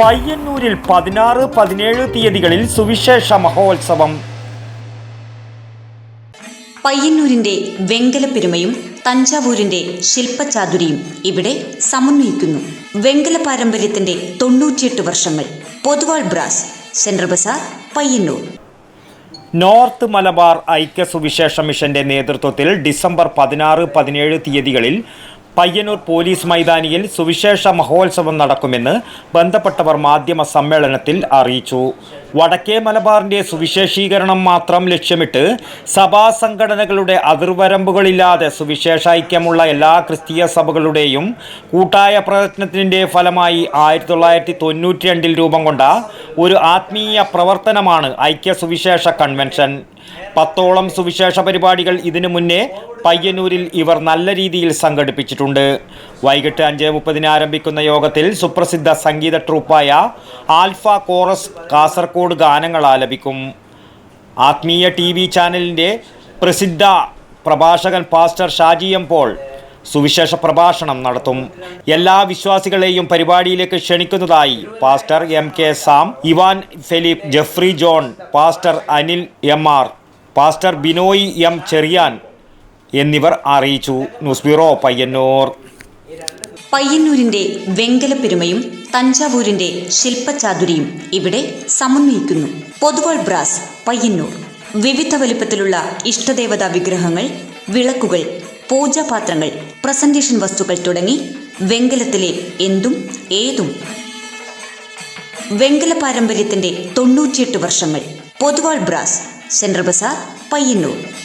പയ്യന്നൂരിൽ പതിനാറ് പതിനേഴ് തീയതികളിൽ സുവിശേഷ മഹോത്സവം. പയ്യന്നൂരിന്റെ വെങ്കലപ്പെരുമയും തഞ്ചാവൂരിന്റെ ശില്പചാതുരിയും ഇവിടെ സമന്വയിക്കുന്നു. വെങ്കല പാരമ്പര്യത്തിന്റെ തൊണ്ണൂറ്റിയെട്ട് വർഷങ്ങൾ. Poduval brass central bazaar Payyanur. North Malabar ഐക്യ സുവിശേഷ മിഷന്റെ നേതൃത്വത്തിൽ ഡിസംബർ പതിനാറ് പതിനേഴ് തീയതികളിൽ പയ്യന്നൂർ പോലീസ് മൈതാനിയിൽ സുവിശേഷ മഹോത്സവം നടക്കുമെന്ന് ബന്ധപ്പെട്ടവർ മാധ്യമ സമ്മേളനത്തിൽ അറിയിച്ചു. വടക്കേ മലബാറിന്റെ സുവിശേഷീകരണം മാത്രം ലക്ഷ്യമിട്ട് സഭാ സംഘടനകളുടെ അതിർവരമ്പുകളില്ലാതെ സുവിശേഷൈക്യമുള്ള എല്ലാ ക്രിസ്തീയ സഭകളുടെയും കൂട്ടായ പ്രയത്നത്തിന്റെ ഫലമായി ആയിരത്തി തൊള്ളായിരത്തി തൊണ്ണൂറ്റി രണ്ടിൽ രൂപം കൊണ്ട ഒരു ആത്മീയ പ്രവർത്തനമാണ് ഐക്യ സുവിശേഷ കൺവെൻഷൻ. പത്തോളം സുവിശേഷ പരിപാടികൾ ഇതിനു മുന്നേ പയ്യന്നൂരിൽ ഇവർ നല്ല രീതിയിൽ സംഘടിപ്പിച്ചിട്ടുണ്ട്. വൈകിട്ട് അഞ്ച് മുപ്പതിന് ആരംഭിക്കുന്ന യോഗത്തിൽ സുപ്രസിദ്ധ സംഗീത ട്രൂപ്പായ ആൽഫ കോറസ് കാസർഗോഡ് ഗാനങ്ങൾ ആലപിക്കും. ആത്മീയ ടി വി ചാനലിന്റെ പ്രസിദ്ധ പ്രഭാഷകൻ പാസ്റ്റർ ഷാജി എം പോൾ സുവിശേഷ പ്രഭാഷണം നടത്തും. എല്ലാ വിശ്വാസികളെയും പരിപാടിയിലേക്ക് ക്ഷണിക്കുന്നതായി pastor M K Sam Ivan Philip Jeffrey John pastor Anil M R pastor Binoy M Cherian എന്നിവർ അറിയിച്ചു. News bureau Payyanur. പയ്യന്നൂരിന്റെ വെങ്കലപ്പെരുമയും തഞ്ചാവൂരിന്റെ ശില്പചാതുരിയും ഇവിടെ സമന്വയിക്കുന്നു. പൊതുവാൾ ബ്രാസ് പയ്യന്നൂർ. വിവിധ വലിപ്പത്തിലുള്ള ഇഷ്ടദേവതാ വിഗ്രഹങ്ങൾ വിളക്കുകൾ പൂജാപാത്രങ്ങൾ പ്രസന്റേഷൻ വസ്തുക്കൾ തുടങ്ങി വെങ്കലത്തിലെ എന്തും ഏതും. വെങ്കല പാരമ്പര്യത്തിന്റെ തൊണ്ണൂറ്റിയെട്ട് വർഷങ്ങൾ. Poduval brass central bazaar Payyanur.